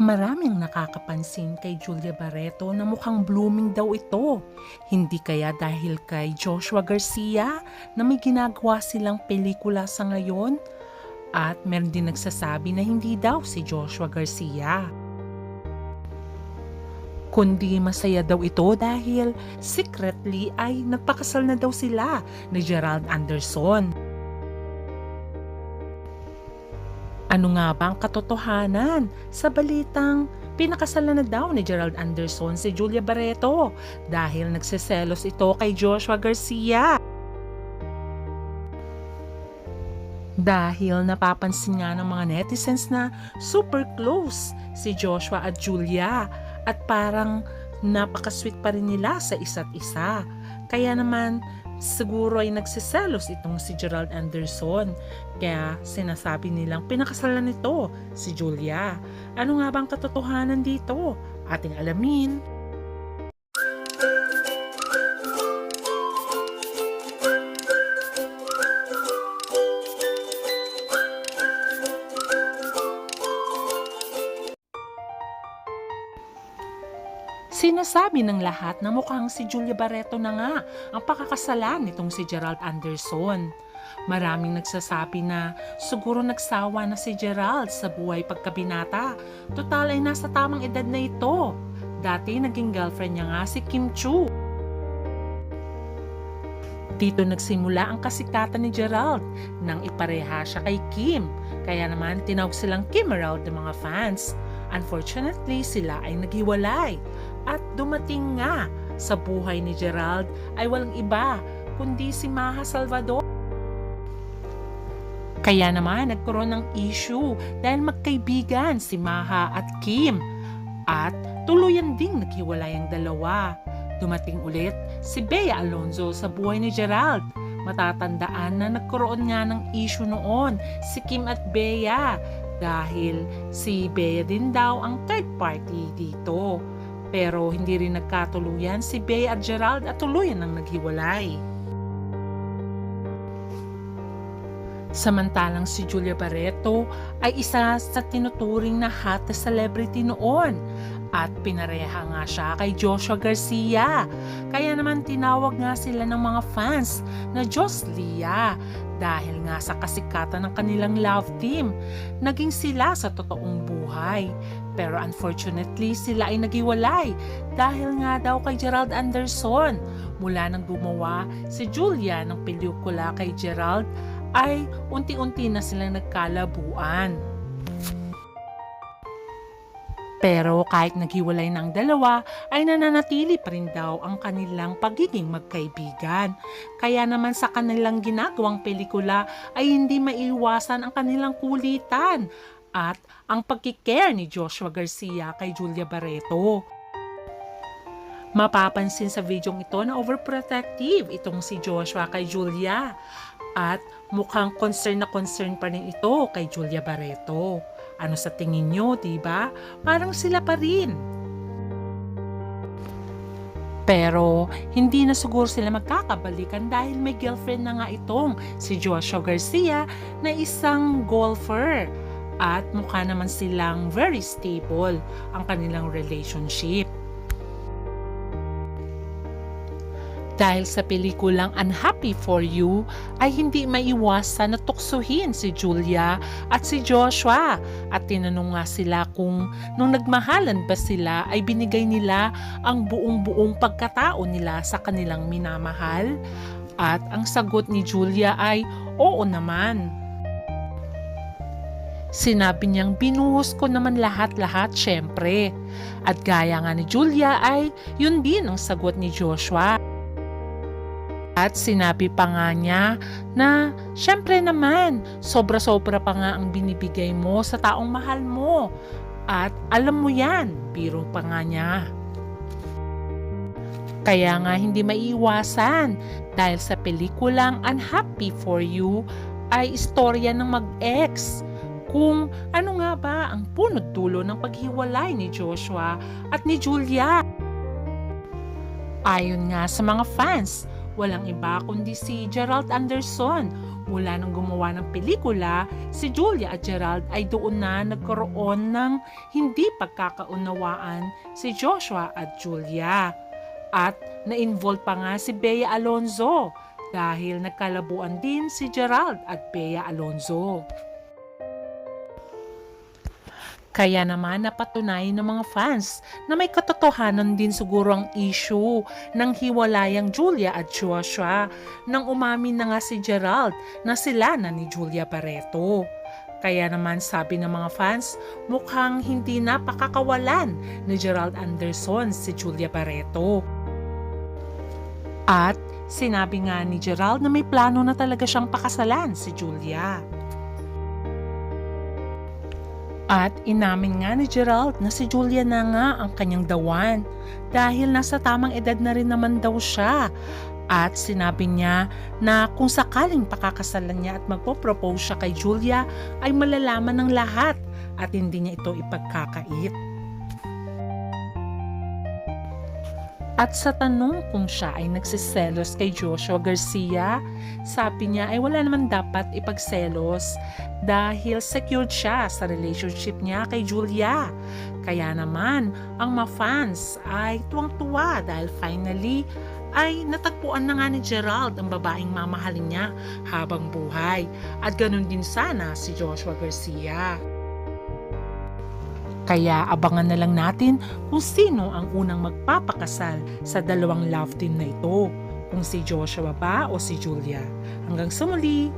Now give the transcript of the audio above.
Maraming nakakapansin kay Julia Barreto na mukhang blooming daw ito. Hindi kaya dahil kay Joshua Garcia na may ginagawa silang pelikula sa ngayon? At meron din nagsasabi na hindi daw si Joshua Garcia. Kundi masaya daw ito dahil secretly ay nagpakasal na daw sila ni Gerald Anderson. Ano nga ba ang katotohanan sa balitang pinakasalan na daw ni Gerald Anderson si Julia Barreto dahil nagseselos ito kay Joshua Garcia? Dahil napapansin nga ng mga netizens na super close si Joshua at Julia at parang napakasweet pa rin nila sa isa't isa. Kaya naman siguro ay nagsiselos itong si Gerald Anderson. Kaya sinasabi nilang pinakasalan nito si Julia. Ano nga bang katotohanan dito? Ating alamin. Sinasabi ng lahat na mukhang si Julia Barreto na nga ang pakakasalan nitong si Gerald Anderson. Maraming nagsasabi na siguro nagsawa na si Gerald sa buhay pagkabinata. Total ay nasa tamang edad na ito. Dati naging girlfriend niya nga si Kim Chu. Dito nagsimula ang kasikatan ni Gerald nang ipareha siya kay Kim. Kaya naman tinawag silang Kim Emerald ng mga fans. Unfortunately, sila ay naghiwalay. At dumating nga sa buhay ni Gerald ay walang iba kundi si Maha Salvador. Kaya naman nagkaroon ng issue dahil magkaibigan si Maha at Kim. At tuluyan ding naghiwalay ang dalawa. Dumating ulit si Bea Alonzo sa buhay ni Gerald. Matatandaan na nagkaroon nga ng issue noon si Kim at Bea dahil si Bea din daw ang third party dito. Pero hindi rin nagkatuluyan si Bea at Gerald at tuluyan ang naghiwalay. Samantalang si Julia Barreto ay isa sa tinuturing na hot celebrity noon at pinareha nga siya kay Joshua Garcia. Kaya naman tinawag nga sila ng mga fans na Diyos Lia dahil nga sa kasikatan ng kanilang love team. Naging sila sa totoong buhay. Pero unfortunately, sila ay naghiwalay dahil nga daw kay Gerald Anderson. Mula nang gumawa si Julia ng pelikula kay Gerald, ay unti-unti na silang nagkalabuan. Pero kahit naghiwalay ng dalawa, ay nananatili pa rin daw ang kanilang pagiging magkaibigan. Kaya naman sa kanilang ginagawang pelikula ay hindi maiwasan ang kanilang kulitan at ang pagkikare ni Joshua Garcia kay Julia Barreto. Mapapansin sa videong ito na overprotective itong si Joshua kay Julia at mukhang concern na concern pa rin ito kay Julia Barreto. Ano sa tingin nyo, di ba? Parang sila pa rin. Pero hindi na siguro sila magkakabalikan dahil may girlfriend na nga itong si Joshua Garcia na isang golfer at mukha naman silang very stable ang kanilang relationship. Dahil sa pelikulang Unhappy for You ay hindi maiwasan na tuksuhin si Julia at si Joshua at tinanong nga sila kung nung nagmahalan ba sila ay binigay nila ang buong-buong pagkatao nila sa kanilang minamahal at ang sagot ni Julia ay oo naman. Sinabi niyang binuhos ko naman lahat-lahat syempre. At gaya nga ni Julia ay yun din ang sagot ni Joshua. At sinabi pa nga niya na syempre naman, sobra-sobra pa nga ang binibigay mo sa taong mahal mo. At alam mo yan, biro pa nga niya. Kaya nga hindi maiiwasan dahil sa pelikulang Unhappy for You ay istorya ng mag-ex kung ano nga ba ang punot dulo ng paghiwalay ni Joshua at ni Julia. Ayon nga sa mga fans, walang iba kundi si Gerald Anderson Mula nung gumawa ng pelikula, si Julia at Gerald ay doon na nagkaroon ng hindi pagkakaunawaan si Joshua at Julia. At na-involve pa nga si Bea Alonzo dahil nagkalabuan din si Gerald at Bea Alonzo. Kaya naman napatunayan ng mga fans na may katotohanan din siguro ang issue ng hiwalayang Julia at Joshua nang umamin na nga si Gerald na sila na ni Julia Barreto. Kaya naman sabi ng mga fans, mukhang hindi na pakakawalan ni Gerald Anderson si Julia Barreto. At sinabi nga ni Gerald na may plano na talaga siyang pakasalan si Julia. At inamin nga ni Gerald na si Julia na nga ang kanyang dawan dahil nasa tamang edad na rin naman daw siya. At sinabi niya na kung sakaling pakakasalan niya at magpo-propose siya kay Julia ay malalaman ng lahat at hindi niya ito ipagkakait. At sa tanong kung siya ay nagsiselos kay Joshua Garcia, sabi niya ay wala naman dapat ipagselos dahil secured siya sa relationship niya kay Julia. Kaya naman, ang mga fans ay tuwang-tuwa dahil finally ay natagpuan na nga ni Gerald ang babaeng mamahalin niya habang buhay. At ganun din sana si Joshua Garcia. Kaya abangan na lang natin kung sino ang unang magpapakasal sa dalawang love team na ito. Kung si Joshua ba o si Julia. Hanggang sa muli,